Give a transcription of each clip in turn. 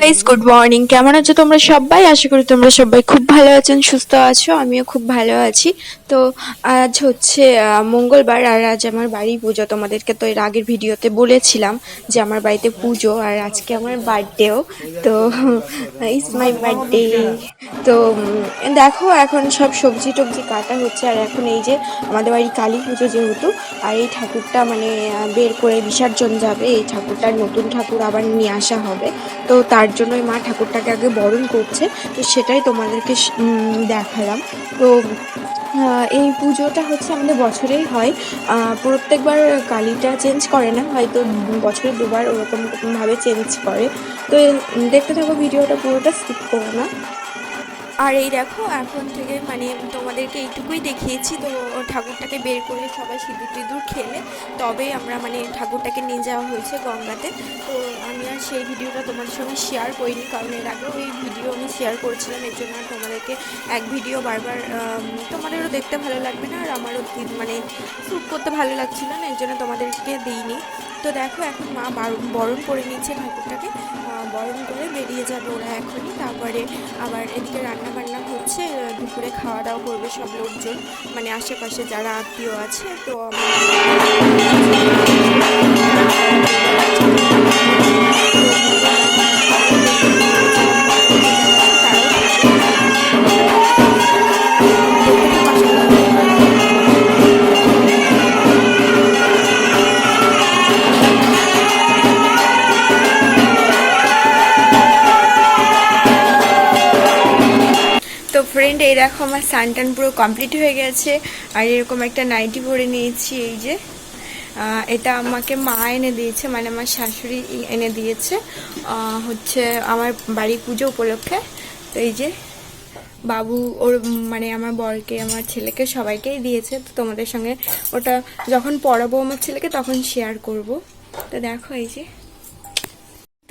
Guys good morning কেমন আছো তোমরা সবাই? আশা করি তোমরা সবাই খুব ভালো আছেন সুস্থ আছো, আমিও খুব ভালো আছি। তো আজ হচ্ছে মঙ্গলবার আর আজ আমার বাড়ি পুজো। তোমাদেরকে তো এর আগের ভিডিওতে বলেছিলাম যে আমার বাড়িতে পুজো আর আজকে আমার বার্থডেও তো ইস মাই বার্থডে তো দেখো এখন সব সবজি টবজি কাটা হচ্ছে আর এখন এই যে আমাদের বাড়ি কালী পুজো যেহেতু, আর এই ঠাকুরটা মানে বের করে বিসর্জন যাবে। এই ঠাকুরটার নতুন ঠাকুর আবার নিয়ে আসা হবে। তো তার জন্যই মা ঠাকুরটাকে আগে বরণ করছে, তো সেটাই তোমাদেরকে দেখালাম। তো এই পুজোটা হচ্ছে আমাদের বছরেই হয়। প্রত্যেকবার কালীটা চেঞ্জ করে না, হয়তো বছরে দুবার ওরকমভাবে চেঞ্জ করে। তো দেখতে থাকো, ভিডিওটা পুরোটা স্কিপ করো না। আর এই দেখো, এখন থেকে মানে তোমাদেরকে এইটুকুই দেখিয়েছি। তো ঠাকুরটাকে বের করে সবাই সিঁদুর টিঁদুর খেলে তবেই আমরা মানে ঠাকুরটাকে নিয়ে যাওয়া হয়েছে গঙ্গাতে। তো আমি আর সেই ভিডিওটা তোমাদের সঙ্গে শেয়ার করিনি, কারণ এর আগেও এই ভিডিও আমি শেয়ার করছিলাম, এর জন্য তোমাদেরকে এক ভিডিও বারবার তোমাদেরও দেখতে ভালো লাগবে না, আর আমারও মানে শ্যুট করতে ভালো লাগছিল না এই জন্য তোমাদেরকে দিইনি। তো দেখো, এখন মা বারণ করে নিচ্ছে ঠাকুরটাকে। বরণ করে বেরিয়ে যাবে ওরা এখনই। তারপরে আবার এদিকে রান্না বান্না হচ্ছে, দুপুরে খাওয়া দাওয়া করবে সব লোকজন মানে আশেপাশে যারা আত্মীয় আছে। তো তো এই দেখো আমার সানটান পুরো কমপ্লিট হয়ে গেছে। আর এরকম একটা নাইটি পরে নিয়েছি এই যে। এটা আমাকে মা এনে দিয়েছে মানে আমার শাশুড়ি এনে দিয়েছে। হচ্ছে আমার বাড়ি পুজো উপলক্ষে। তো এই যে বাবু ওর মানে আমার বরকে, আমার ছেলেকে সবাইকেই দিয়েছে। তো তোমাদের সঙ্গে ওটা যখন পড়াবো আমার ছেলেকে তখন শেয়ার করব। তো দেখো এই যে।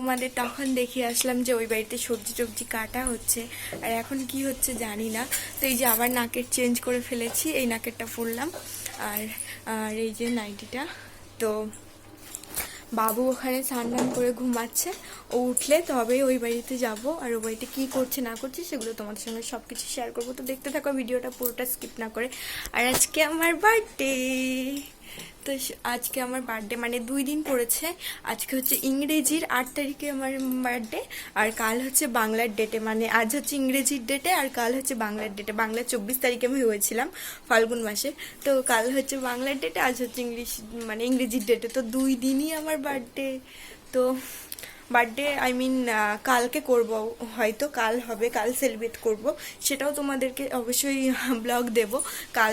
তোমাদের তখন দেখিয়ে আসলাম যে ওই বাড়িতে সবজি টবজি কাটা হচ্ছে। আর এখন কি হচ্ছে জানি না। তো এই যে আবার নাকের চেঞ্জ করে ফেলেছি, এই নাকেরটা ফুললাম। আর আর এই যে নাইটিটা। তো বাবু ওখানে স্নান করে ঘুমাচ্ছে। ও উঠলে তবেই ওই বাড়িতে যাব। আর ওই বাড়িতে কী করছে, না করছে সেগুলো তোমাদের সঙ্গে সব কিছু শেয়ার করব। তো দেখতে থাকো, ভিডিওটা পুরোটা স্কিপ না করে। আর আজকে আমার বার্থডে তো আজকে আমার বার্থডে মানে দুই দিন পড়েছে। আজকে হচ্ছে ইংরেজির আট তারিখে আমার বার্থডে আর কাল হচ্ছে বাংলার ডেটে মানে আজ হচ্ছে ইংরেজির ডেটে আর কাল হচ্ছে বাংলার ডেটে বাংলার চব্বিশ তারিখে আমি হয়েছিলাম ফাল্গুন মাসে। তো কাল হচ্ছে বাংলার ডেটে আজ হচ্ছে ইংলিশ মানে ইংরেজির ডেটে তো দুই দিনই আমার বার্থডে তো বার্থডে আই মিন কালকে করব, হয়তো কাল হবে, কাল সেলিব্রেট করব। সেটাও তোমাদেরকে অবশ্যই ব্লগ দেব। কাল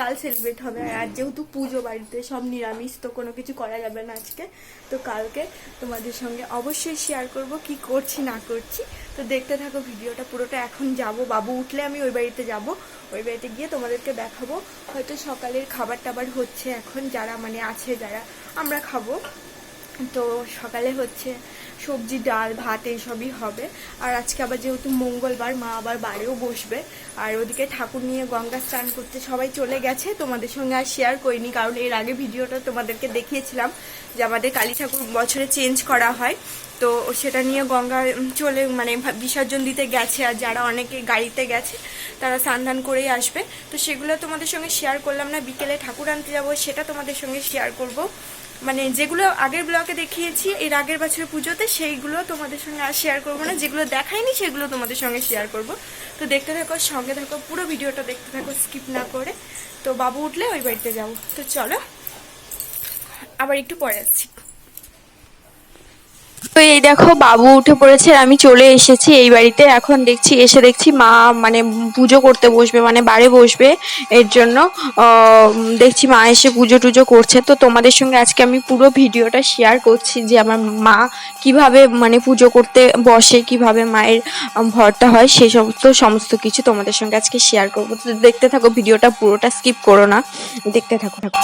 কাল সেলিব্রেট হবে। আর যেহেতু পুজো বাড়িতে সব নিরামিষ, তো কোনো কিছু করা যাবে না আজকে। তো কালকে তোমাদের সঙ্গে অবশ্যই শেয়ার করব, কি করছি, না করছি। তো দেখতে থাকো, ভিডিওটা পুরোটা এখন যাব। বাবু উঠলে আমি ওই বাড়িতে যাব। ওই বাড়িতে গিয়ে তোমাদেরকে দেখাবো। হয়তো সকালের খাবার টাবার হচ্ছে এখন, যারা মানে আছে, যারা আমরা খাব। তো সকালে হচ্ছে সবজি, ডাল, ভাত এইসবই হবে। আর আজকে আবার যেহেতু মঙ্গলবার, মা আবার বাড়িও বসবে। আর ওদিকে ঠাকুর নিয়ে গঙ্গা স্নান করতে সবাই চলে গেছে। তোমাদের সঙ্গে আর শেয়ার করিনি, কারণ এর আগে ভিডিওটা তোমাদেরকে দেখিয়েছিলাম যে আমাদের কালী ঠাকুর বছরে চেঞ্জ করা হয়। তো সেটা নিয়ে গঙ্গা চলে মানে বিসর্জন দিতে গেছে। আর যারা অনেকে গাড়িতে গেছে, তারা স্নান করেই আসবে। তো সেগুলো তোমাদের সঙ্গে শেয়ার করলাম না, বিকেলে ঠাকুর আনতে যাব, সেটা তোমাদের সঙ্গে শেয়ার করব। মানে যেগুলো আগের ব্লগে দেখিয়েছি, এর আগের বছরের পুজোতে সেইগুলো তোমাদের সঙ্গে আর শেয়ার করব না। যেগুলো দেখাইনি, সেগুলো তোমাদের সঙ্গে শেয়ার করব। তো দেখতে থাকো, সঙ্গে থাকো, পুরো ভিডিওটা দেখতে থাকো স্কিপ না করে। তো বাবু উঠলে ওই বাড়িতে যাব। তো চলো, আবার একটু পরে আসছি। তো এই দেখো, বাবু উঠে পড়েছে আমি চলে এসেছি এই বাড়িতে। এখন দেখছি, এসে দেখছি মা মানে পুজো করতে বসবে মানে বাড়ি বসবে এর জন্য। দেখছি মা এসে পুজো টুজো করছে। তো তোমাদের সঙ্গে আজকে আমি পুরো ভিডিওটা শেয়ার করছি যে আমার মা কীভাবে মানে পুজো করতে বসে, কীভাবে মায়ের ভরটা হয় সেই সমস্ত সমস্ত কিছু তোমাদের সঙ্গে আজকে শেয়ার করব। তো দেখতে থাকো, ভিডিওটা পুরোটা স্কিপ করো না। দেখতে থাকো থাকো।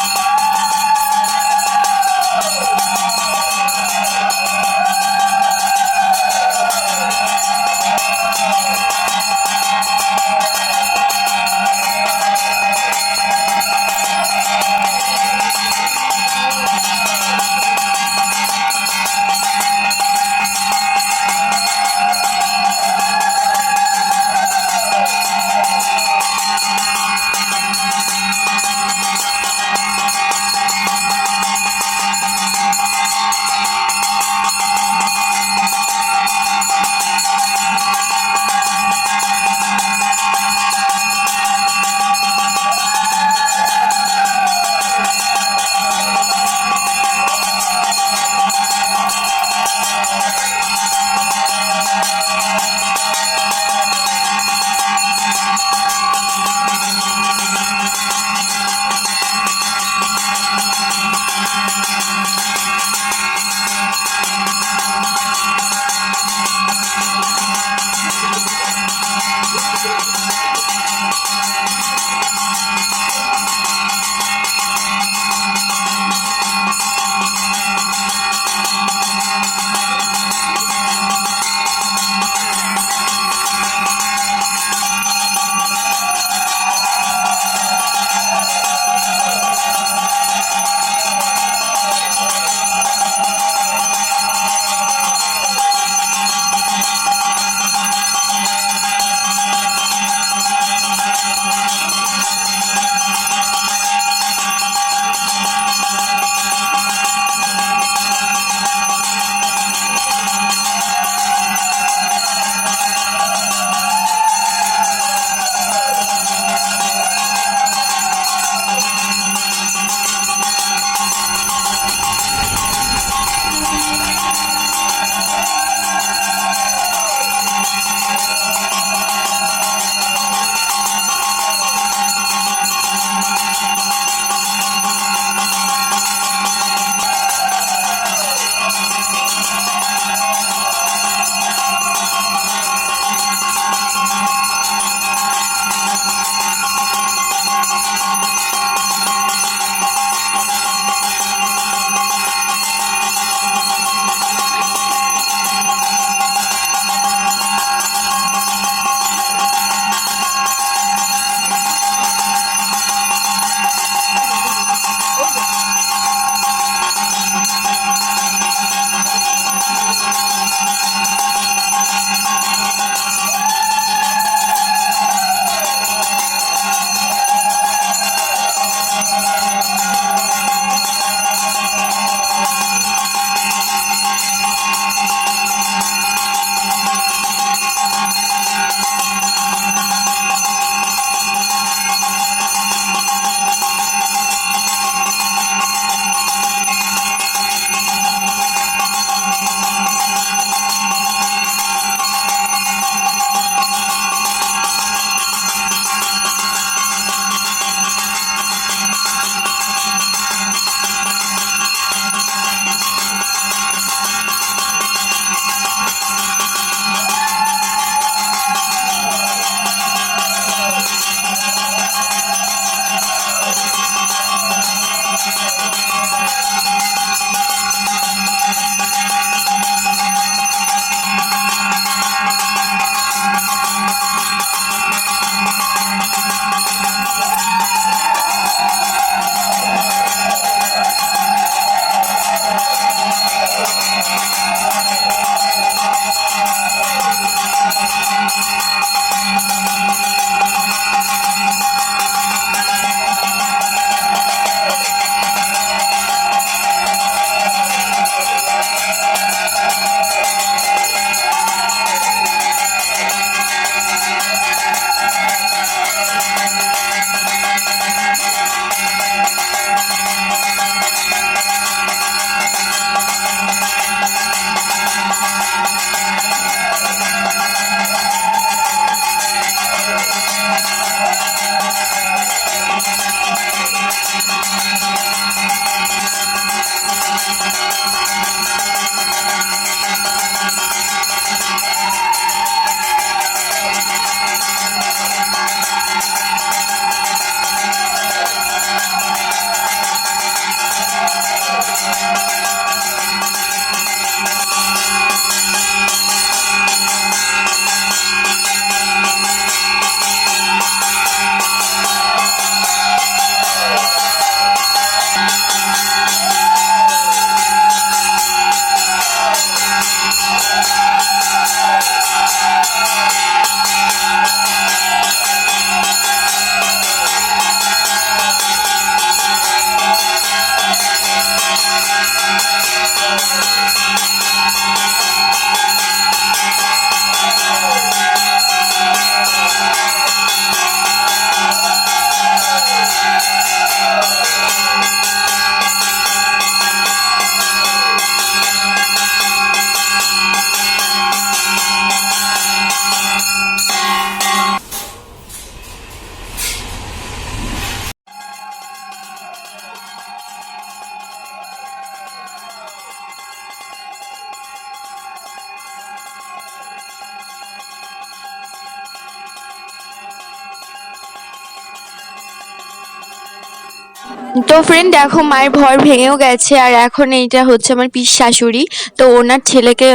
ফ্রেন্ড দেখো, মায়ের ভয় ভেঙেও গেছে। আর এখন এইটা হচ্ছে আমার পিস শাশুড়ি। তো ওনার ছেলেকে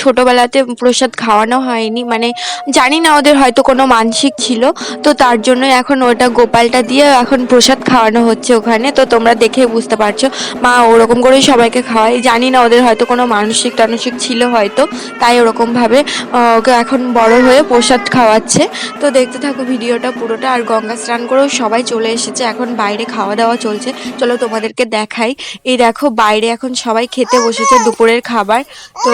ছোটবেলাতে প্রসাদ খাওয়ানো হয়নি। মানে জানি না, ওদের হয়তো কোনো মানসিক ছিল। তো তার জন্য এখন ওটা গোপালটা দিয়ে এখন প্রসাদ খাওয়ানো হচ্ছে ওখানে। তো তোমরা দেখে বুঝতে পারছ। মা ওরকম করেই সবাইকে খাওয়ায়। জানি না, ওদের হয়তো কোনো মানসিক টানসিক ছিল হয়তো। তাই ওরকমভাবে ওকে এখন বড় হয়ে প্রসাদ খাওয়াচ্ছে। তো দেখতে থাকো ভিডিওটা পুরোটা। আর গঙ্গা স্নান করেও সবাই চলে এসেছে। এখন বাইরে খাওয়া দাওয়া চলছে। চলো তোমাদেরকে দেখাই। এই দেখো বাইরে এখন সবাই খেতে বসেছে দুপুরের খাবার। তো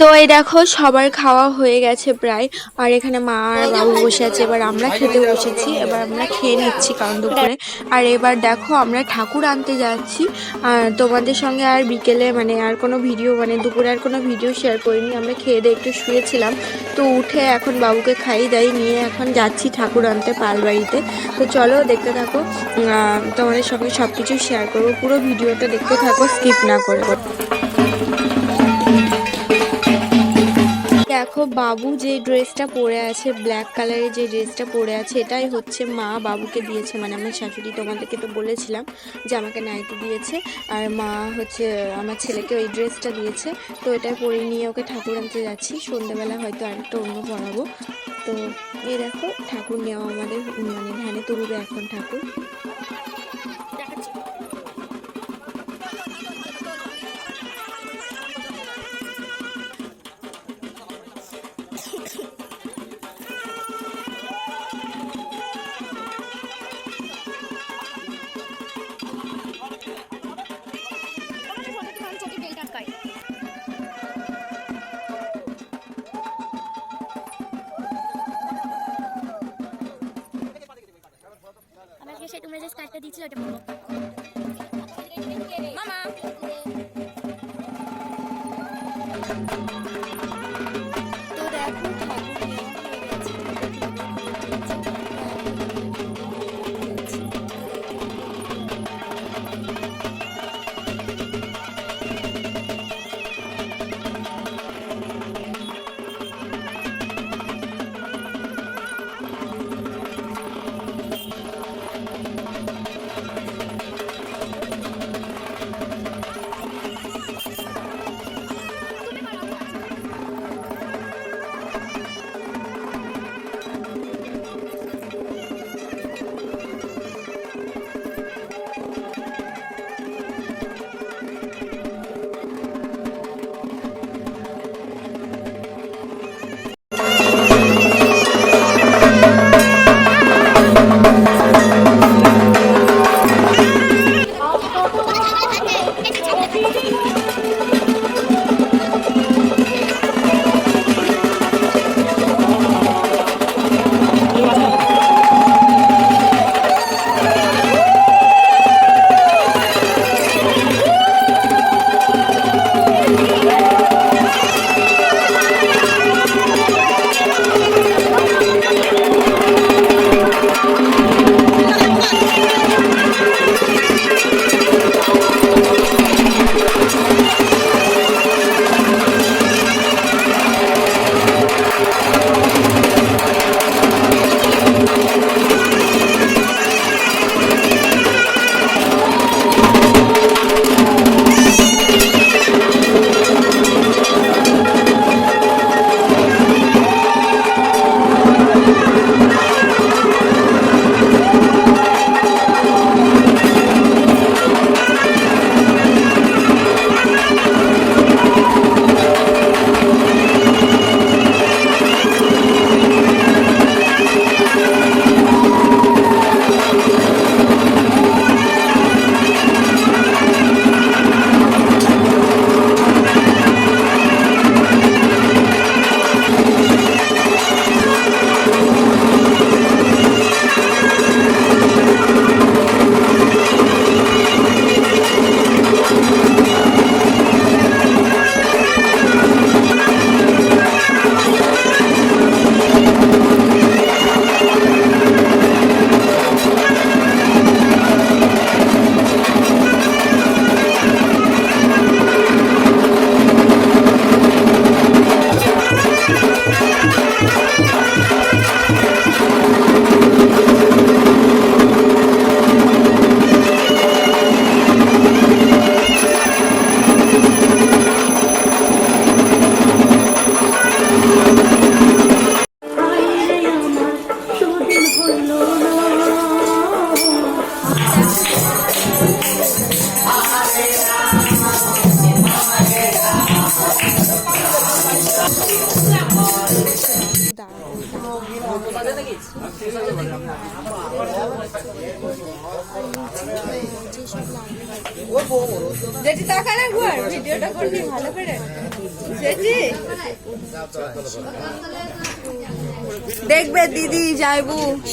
তো এই দেখো সবার খাওয়া হয়ে গেছে প্রায়। আর এখানে মা আর বাবু বসে আছে এবার আমরা খেতে বসেছি এবার আমরা খেয়ে নিচ্ছি কারণ দুপুরে। আর এবার দেখো আমরা ঠাকুর আনতে যাচ্ছি। আর তোমাদের সঙ্গে আর বিকেলে মানে আর কোনো ভিডিও মানে দুপুরে আর কোনো ভিডিও শেয়ার করিনি আমরা খেয়ে দিয়ে একটু শুয়েছিলাম। তো উঠে এখন বাবুকে খাইয়ে দাই নিয়ে এখন যাচ্ছি ঠাকুর আনতে পালবাড়িতে। তো চলো দেখতে থাকো তোমাদের সঙ্গে সব কিছু শেয়ার করব পুরো ভিডিওটা দেখতে থাকো স্কিপ না করে। দেখো বাবু যে ড্রেসটা পরে আছে ব্ল্যাক কালারের যে ড্রেসটা পরে আছে, এটাই হচ্ছে মা বাবুকে দিয়েছে। মানে আমার শাশুড়ি তোমাদেরকে তো বলেছিলাম যে আমাকে নাইটি দিয়েছে, আর মা হচ্ছে, আমার ছেলেকে ওই ড্রেসটা দিয়েছে। তো এটাই পরে নিয়ে ওকে ঠাকুর আনতে যাচ্ছি। সন্ধ্যাবেলা হয়তো আরেকটা অন্য পরাবো। তো এই দেখো, ঠাকুর নেওয়া আমাদের মানে ধ্যানে তুলবে এখন ঠাকুর। তোমরা যে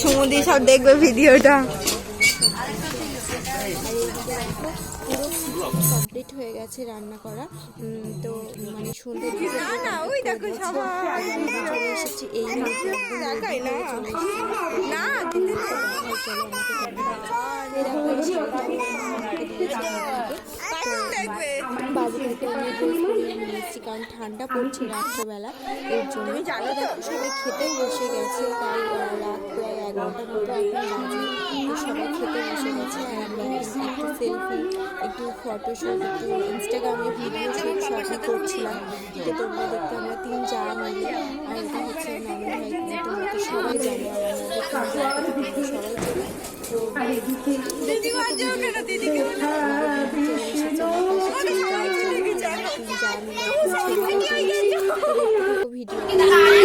সুমদি সব দেখবে ভিডিওটা। কমপ্লিট হয়ে গেছে রান্না করা। তো মানে সুন্দর না না ওই দেখো সবাই চলে এসেছি এই চলো আমাকে দিয়েছে বাবুটাকে আমি কারণ ঠান্ডা পড়ছে রাত্রেবেলা এর জন্য সবাই খেতে বসে গেছে তাই রাত প্রায় এগারোটার মতো এখন সবাই খেতে বসে গেছে আর একটু সেলফি একটু ফটোশ্যুট একটু ইনস্টাগ্রামে ভিডিও শুট সবই করছিলাম তো তোমরা দেখতে আমরা তিন যা মিলে আর এটা হচ্ছে নানু ভাই তোমরা তো সবাই জানো আর সবাই থাকো ভিডিও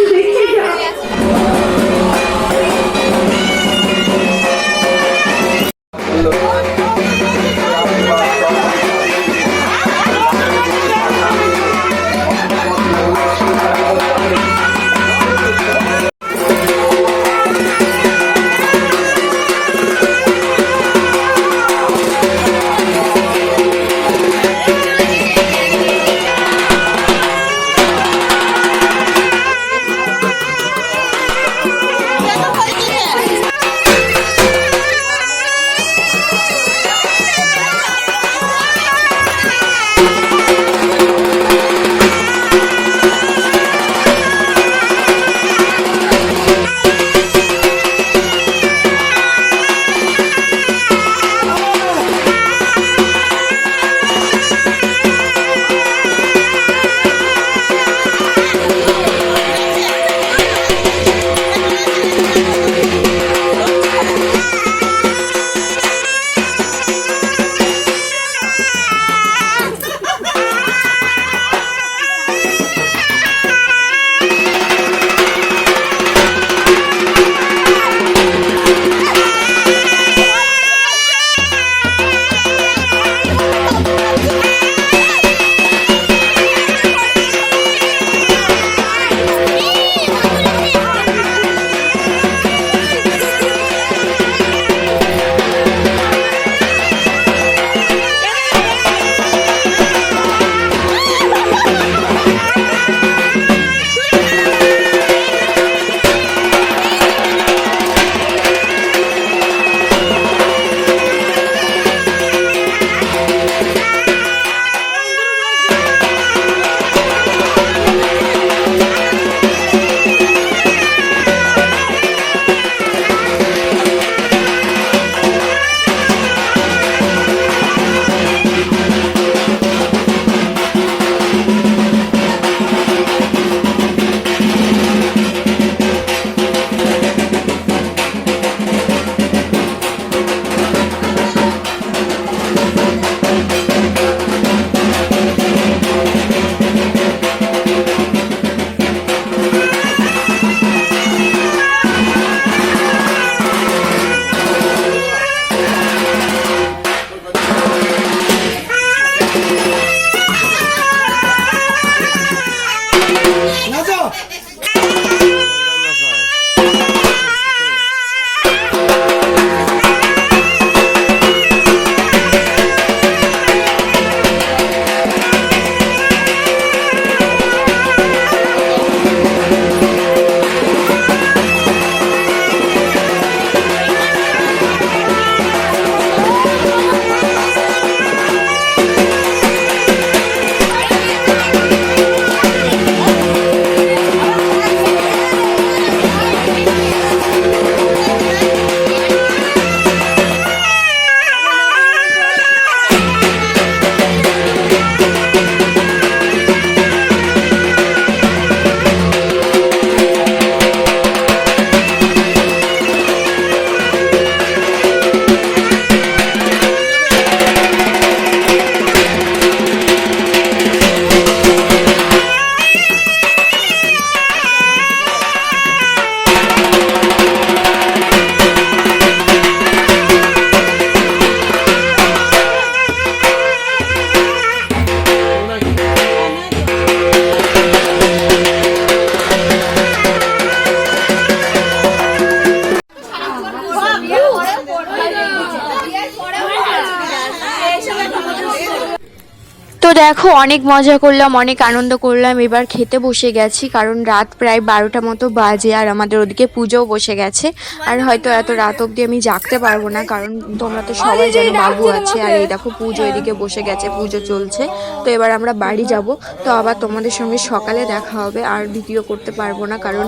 দেখো, অনেক মজা করলাম, অনেক আনন্দ করলাম। এবার খেতে বসে গেছি, কারণ রাত প্রায় বারোটা মতো বাজে আর আমাদের ওদিকে পুজোও বসে গেছে। আর হয়তো এত রাত অবধি আমি জাগতে পারব না, কারণ তোমরা তো সবাই জানো বাবু আছে আর এই দেখো পুজো এদিকে বসে গেছে, পুজো চলছে। তো এবার আমরা বাড়ি যাব, তো আবার তোমাদের সঙ্গে সকালে দেখা হবে, আর ভিডিও করতে পারব না, কারণ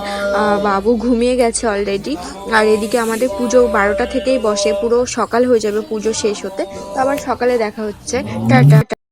বাবু ঘুমিয়ে গেছে অলরেডি আর এদিকে আমাদের পুজো বারোটা থেকেই বসে, পুরো সকাল হয়ে যাবে পুজো শেষ হতে। তো আবার সকালে দেখা হচ্ছে। টাটা